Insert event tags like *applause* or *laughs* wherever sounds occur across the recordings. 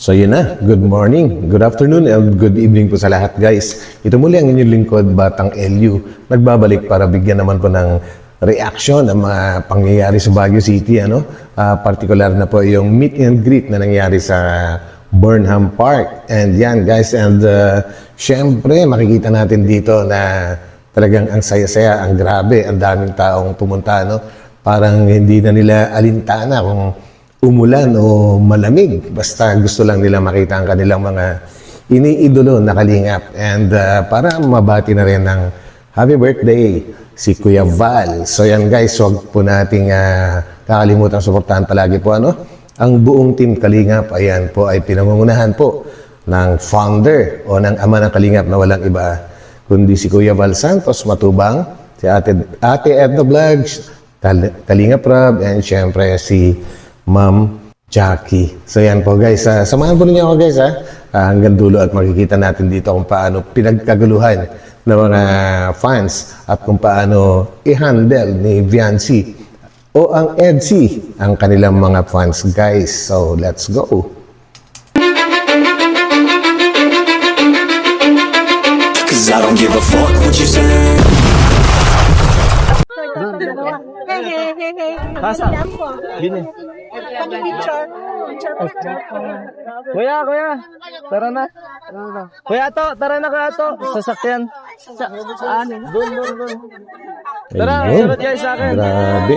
So yun na, good morning, good afternoon, and good evening po sa lahat guys. Ito muli ang inyong lingkod, Batang LU. Nagbabalik para bigyan naman po ng reaction ng mga pangyayari sa Baguio City. Ano? Ah, particular na po yung meet and greet na nangyari sa Burnham Park. And yan guys, and uh, syempre makikita natin dito na talagang ang saya-saya, ang grabe, ang daming taong pumunta. No? Parang hindi na nila alintana kung umulan o malamig. Basta gusto lang nila makita ang kanilang mga iniidolo na kalingap. And uh, para mabati na rin ng happy birthday si Kuya Val. So yan guys, huwag po nating uh, kakalimutan suportahan palagi po ano. Ang buong team Kalingap, ayan po ay pinangungunahan po ng founder o ng ama ng Kalingap na walang iba kundi si Kuya Val Santos Matubang, si Ate, Ate Edna Vlogs, Kal- Kalingap Rob, and syempre si Ma'am Jackie. So yan po guys, Ah, samahan po ninyo ako guys ha, Ah, hanggang dulo at makikita natin dito kung paano pinagkaguluhan ng mga fans at kung paano i-handle ni Viancy o ang EDC ang kanilang mga fans guys. So let's go! Cause I don't give a fuck what you say. Hey, hey, hey, hey. Asa? Bini. Picture. Picture, picture. Kuya, kuya. Tara na. Kuya to, tara na kuya to. Sasakyan. Sa, saan? Doon, doon, doon. Tara, sunod kayo sa akin. Grabe.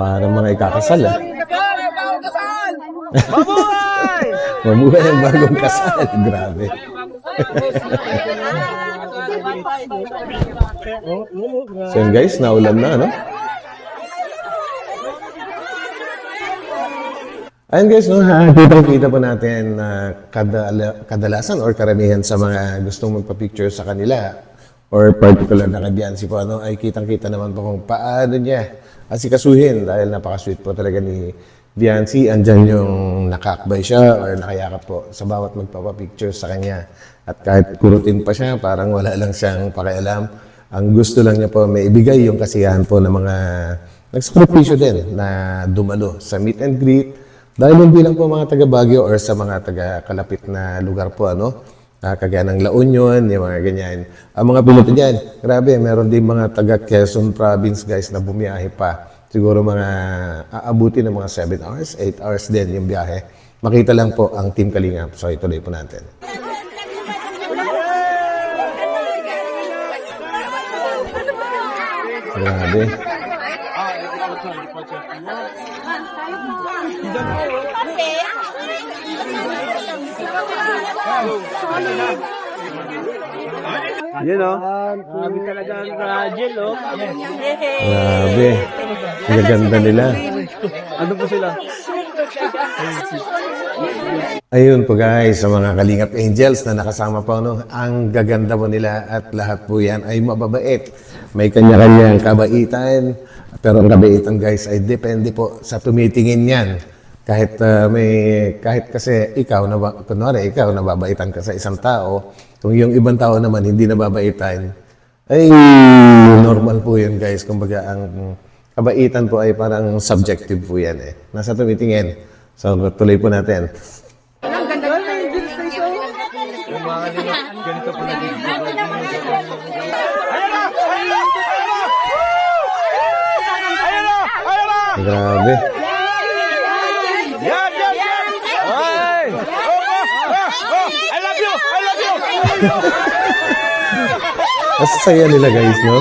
Para mga ikakasal ah. Mabuhay! Mabuhay ang bagong kasal. Grabe. *laughs* so guys, naulan na, no? Ayun guys, no, ha, kitang-kita po natin na kadala- kadalasan or karamihan sa mga gustong magpa-picture sa kanila or particular na kadyansi po, ano, ay kitang-kita naman po kung paano niya asikasuhin dahil napaka-sweet po talaga ni Viancy. Andyan yung nakakbay siya or nakayakap po sa bawat magpapapicture sa kanya. At kahit kurutin pa siya, parang wala lang siyang pakialam. Ang gusto lang niya po may ibigay yung kasiyahan po ng mga nagsakripisyo din na dumalo sa meet and greet dahil hindi lang po mga taga Baguio or sa mga taga kalapit na lugar po, ano, ah, kagaya ng La Union, yung mga ganyan. Ang mga piloto dyan, grabe, meron din mga taga Quezon Province guys na bumiyahe pa. Siguro mga aabuti ng mga 7 hours, 8 hours din yung biyahe. Makita lang po ang Team Kalingap. So ituloy po natin. Grabe. Yun o. Sabi talaga ang Rajel o. Grabe. Ang ganda nila. Ano po sila? Ayun po guys, sa mga Kalingap Angels na nakasama po, no, ang gaganda po nila at lahat po yan ay mababait. May kanya-kanyang kabaitan, pero ang kabaitan guys ay depende po sa tumitingin yan. Kahit ah, may kahit kasi ikaw na kunwari ikaw nababaitan ka sa isang tao, kung yung ibang tao naman hindi nababaitan, ay normal po yun guys. Kumbaga ang kabaitan po ay parang subjective po yan eh. Nasa tumitingin. So tuloy po natin. Grabe. Yan, yan, yan! Ay! I love you! I love you! Mas saya nila guys, no?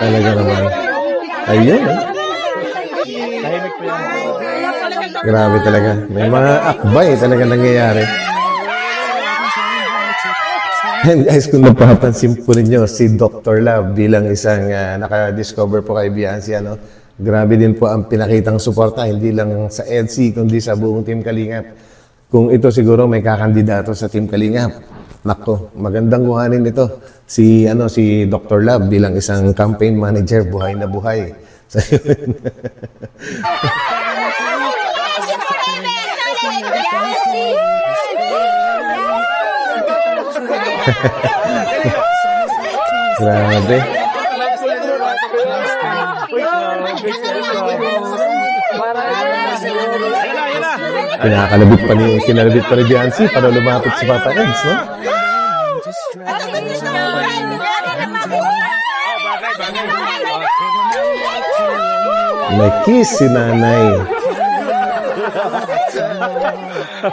Talaga naman. Ayun. Grabe talaga. May mga akbay talaga nangyayari. And guys, kung napapansin po ninyo, si Dr. Love bilang isang ah, naka-discover po kay Bianci, ano, grabe din po ang pinakitang suporta, hindi lang sa EDC, kundi sa buong Team Kalingap. Kung ito siguro may kakandidato sa Team Kalingap, nako, magandang kuhanin ito. Si, ano, si Dr. Love bilang isang campaign manager, buhay na buhay. *laughs* So, yun. Grabe. Pinakalabit pa ni, kinalabit pa ni Biancy para lumapit si Papa Eds, no? May kiss si nanay. I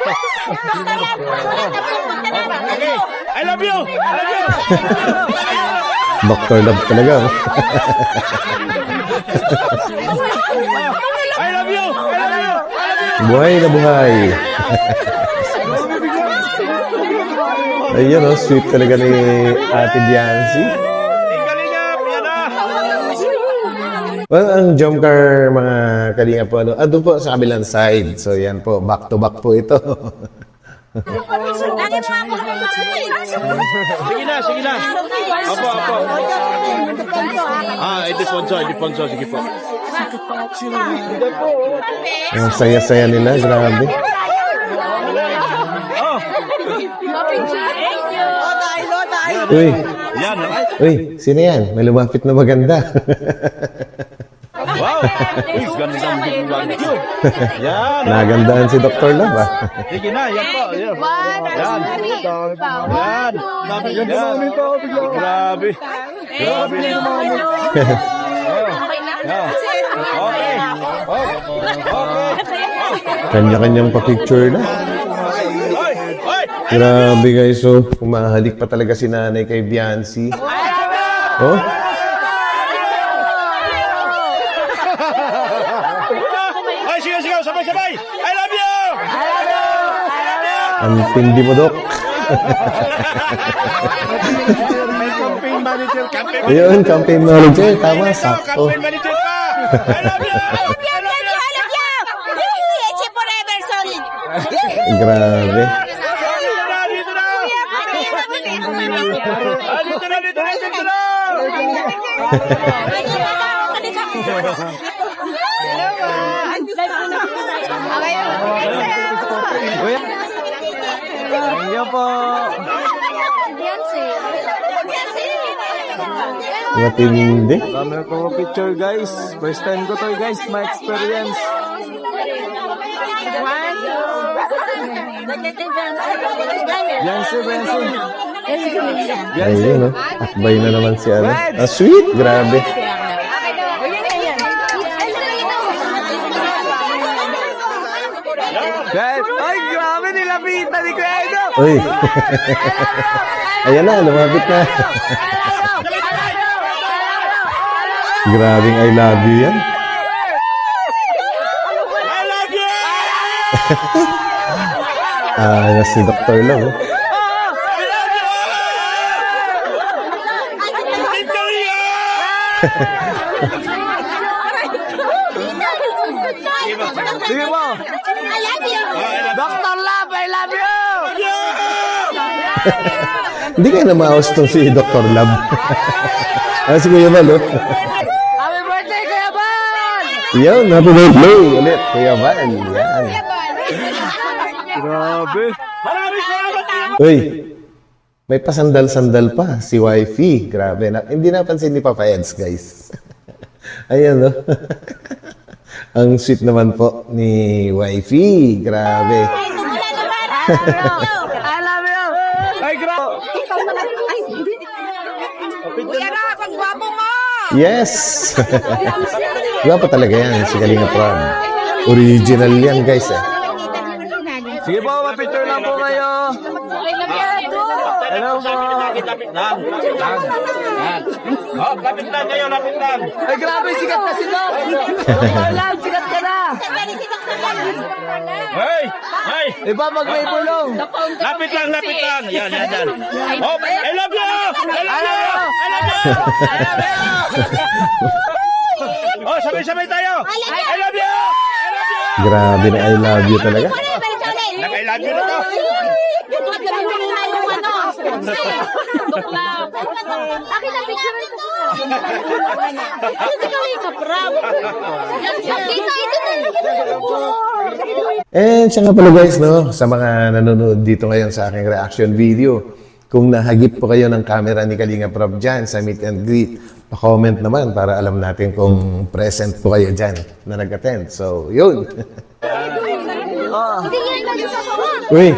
love you! I love you! Dr. Love talaga. oh. I love you! I love you! Buhay na buhay. Ayun, oh, sweet talaga ni Ate Biancy. Kalingap! Yan na! Well, ang jump car, mga kalinga po, ano, ah, doon po sa kabilang side. So, yan po, back to back po ito. Sige na, sige na. Opo, opo. Ah, edi sponsor, edi sponsor. Sige po. ang saya-saya nila, grabe. Oh, Uy, uy, sino yan? May lumapit na maganda. *laughs* Wow! Uy, gandang biglang you. Yan. Nagandaan si Dr. Love, ah. Sige na, yan po. Yan. Yan. Yan. Yan. Grabe. Grabe na yung mga Yan. Okay. Okay. Kanya-kanyang pa-picture na. Grabe guys, so kumahalik pa talaga si nanay kay Biancy. Oh, Ay, sige, sige. Sabay-sabay. I love you! ang tindi mo, Dok. May campaign manager. Campaign Ayun, campaign manager. Tama, sakto. Campaign manager pa. I love you! forever, solid. Grabe. Dito na, dito na! Ah, dito na, dito na, dito na! Thank you po. Matindi. Kami po picture guys. First time ko to guys, my experience. Yancy, Yancy. Ayun, no? Akbay na naman si ano. Ah, sweet. Grabe. Guys, ay grabe nilapitan ni Kuya Edo. Uy. Ayan na, lumapit na. Grabing I love you yan. I love you! *laughs* Ah, na si Dr. Love. oh. I love you! Team Korea! Sige po. I love you. Dr. Love, I love you. Hindi kayo namaos tong si Dr. Love. *laughs* ah, si Kuya Val, oh. Happy birthday, Kuya Ban! Yan, happy birthday ulit, Kuya Val. Yan. Grabe. Maraming salamat! Uy, may pasandal-sandal pa si wifey. Grabe. Na, hindi napansin ni Papa Eds, guys. *laughs* Ayan, no? *laughs* Ang sweet naman po ni wifey. Grabe. I love you. Ay, grabe. Na. Ay. Kuya na, pagwapo mo! Yes! *laughs* Gwapo talaga yan, si Kalinga Prab. Original yan, guys. Eh. Sige po, ma-picture lang po kayo. Hello po. Lapit lang. Oh, lapit lang kayo, lapit lang. Ay, grabe, sikat na si Doc. Dr. Love, sikat ka na. Hey! Hey! Iba, pag may. Lapit lang, lapit lang. Yan, yan, yan. Oh, I love you! I love you! I love you! Oh, sabay-sabay tayo! I love you! I love you! Grabe na I love you talaga. Nag-I love you na to. Akin na picture And siya nga pala guys, no, sa mga nanonood dito ngayon sa aking reaction video, kung nahagip po kayo ng camera ni Kalinga Prab dyan sa meet and greet, pa-comment naman para alam natin kung present po kayo dyan na nag-attend. So, yun. *laughs* Uy,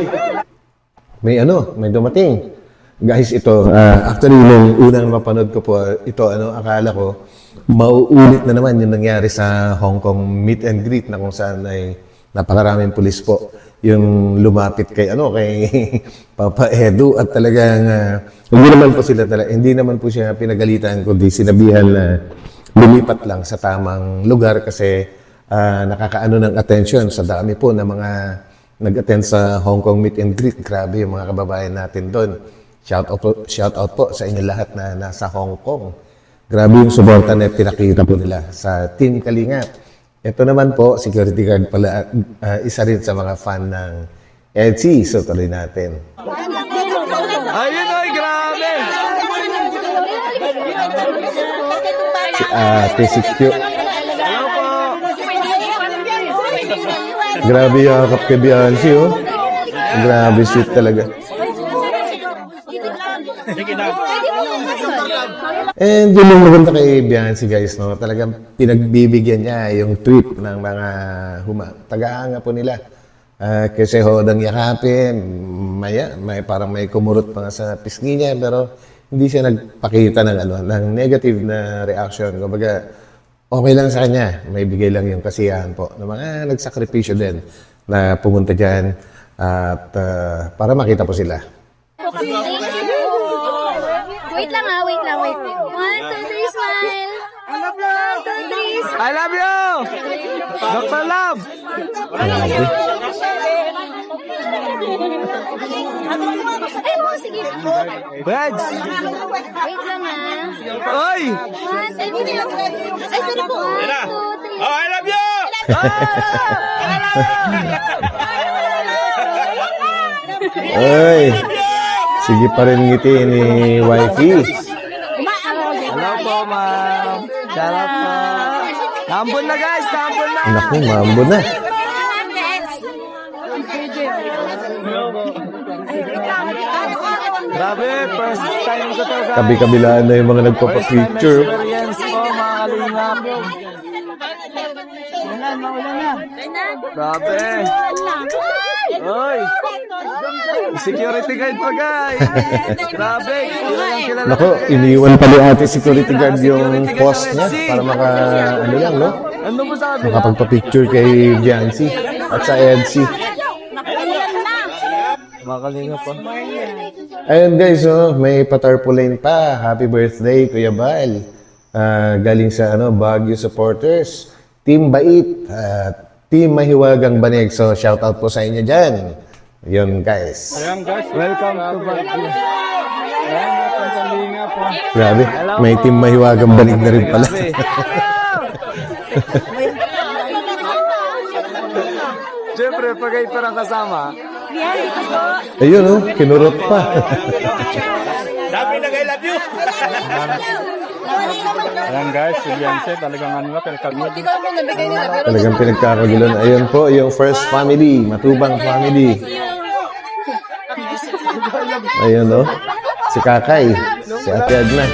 may ano, may dumating. Guys, ito, ah, actually, nung unang mapanood ko po, ito, ano, akala ko, mauulit na naman yung nangyari sa Hong Kong meet and greet na kung saan ay napakaraming pulis po yung lumapit kay ano kay *laughs* Papa Edu at talagang ah, hindi naman po sila talaga hindi naman po siya pinagalitan kundi sinabihan na lumipat lang sa tamang lugar kasi ah, nakakaano ng attention sa dami po ng mga nag-attend sa Hong Kong meet and greet. Grabe yung mga kababayan natin doon. Shout out, po, shout out po sa inyo lahat na nasa Hong Kong. Grabe yung suporta na pinakita po nila sa Team Kalinga. Ito naman po, security guard pala, ah, isa rin sa mga fan ng EDSI. So tuloy natin. Ayun, oy, grabe! Si Ate si Q. Hello po! Grabe yakap kay Biancy, oh. Grabe sweet talaga. And yun yung maganda kay Biancy guys, no? Talagang pinagbibigyan niya yung trip ng mga huma. Tagahanga po nila. Ah, kasi hodang yakapin, maya, may, parang may kumurot pa nga sa pisngi niya, pero hindi siya nagpakita ng, ano, ng negative na reaction. Kumbaga, okay lang sa kanya. May bigay lang yung kasiyahan po. Ng mga nagsakripisyo din na pumunta dyan at ah, para makita po sila. Wait lang ah, wait lang, wait. One, two, three, smile. One, two, three, smile. I love you! Dr. Love! Ay, mo, sige. Wait lang ah. Oy! One, two, three. Ay, sorry po. One, two, three. Oh, I love you! Ay! Sige pa rin ngiti ni wifey. Hello po, ma'am. Shout out po. Tambon na guys, tambon na! Naku, mambo na. Grabe, first time ko to guys. Kabi-kabilaan na yung mga nagpapapicture. Experience po, mga kalingap. Grabe. Oy! Security guard pa guys. Grabe. Naku, iniwan pa ni ate security guard yung post niya para maka, ano lang, no? Ano mo sabi? Makapagpa-picture kay Biancy at sa EDC. Mga kalingap po. Ayun guys, oh, may patarpaulin pa. Happy birthday, Kuya Bal. Ah, galing sa ano, Baguio supporters. Team Bait. at Team Mahiwagang Banig. So, shout out po sa inyo dyan. Yun guys. Welcome to Baguio. Ayan, po. Grabe. May Team Mahiwagang Banig na rin pala. *laughs* Siyempre, pag kayo parang kasama, Ayun, oh, kinurot pa. *laughs* Dami nag I love you! Ayan guys, si Beyonce talagang ano welcome nyo. Talagang pinagkakagulan. Ayun po, yung first family, Matubang family. Ayun, no? Si Kakay, si Ate Agna.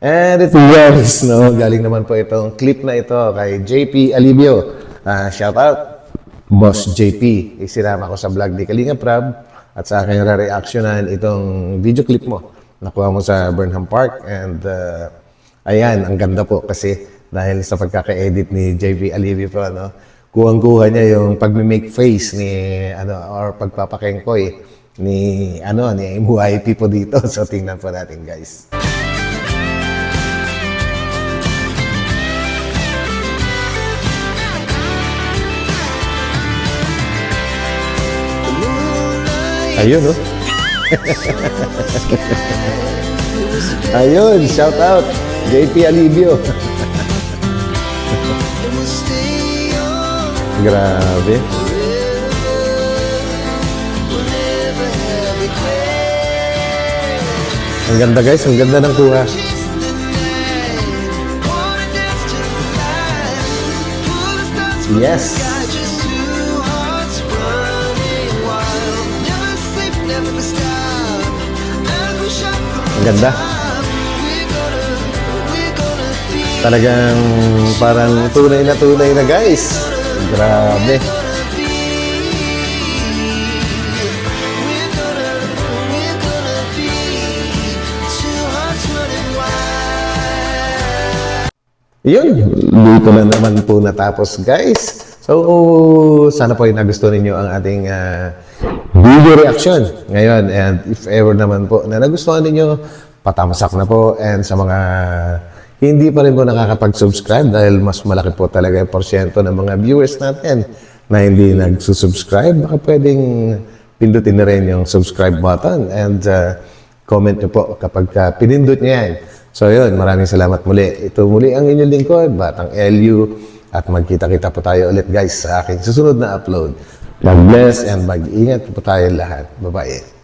And ito guys, no? Galing naman po itong clip na ito kay JP Alibio. Ah, shout out, Boss JP. Isinama ko sa vlog ni Kalinga Prab at sa akin re-reactionan itong video clip mo. Nakuha mo sa Burnham Park and uh, ayan, ang ganda po kasi dahil sa pagkaka-edit ni JP Alivio po, no? Kuhang-kuha niya yung pag-make face ni, ano, or pagpapakengkoy ni, ano, ni MYP po dito. *laughs* So, tingnan po natin, guys. Ayun, no? *laughs* Ayun, shout out. JP Alivio. Grabe. Ang ganda guys, ang ganda ng kuha. Yes. Ang ganda. Talagang parang tunay na tunay na guys. Grabe. Yun, luto na naman po natapos guys. So, sana po ay nagustuhan ninyo ang ating ah, video reaction ngayon. And if ever naman po na nagustuhan ninyo, patamasak na po. And sa mga hindi pa rin po nakakapag-subscribe dahil mas malaki po talaga yung porsyento ng mga viewers natin na hindi nagsusubscribe, baka pwedeng pindutin na rin yung subscribe button and ah, comment nyo po kapag ah, pinindot nyo yan. So yun, maraming salamat muli. Ito muli ang inyong lingkod, Batang LU. At magkita-kita po tayo ulit guys sa aking susunod na upload. God bless and mag-ingat po tayo lahat. Bye-bye.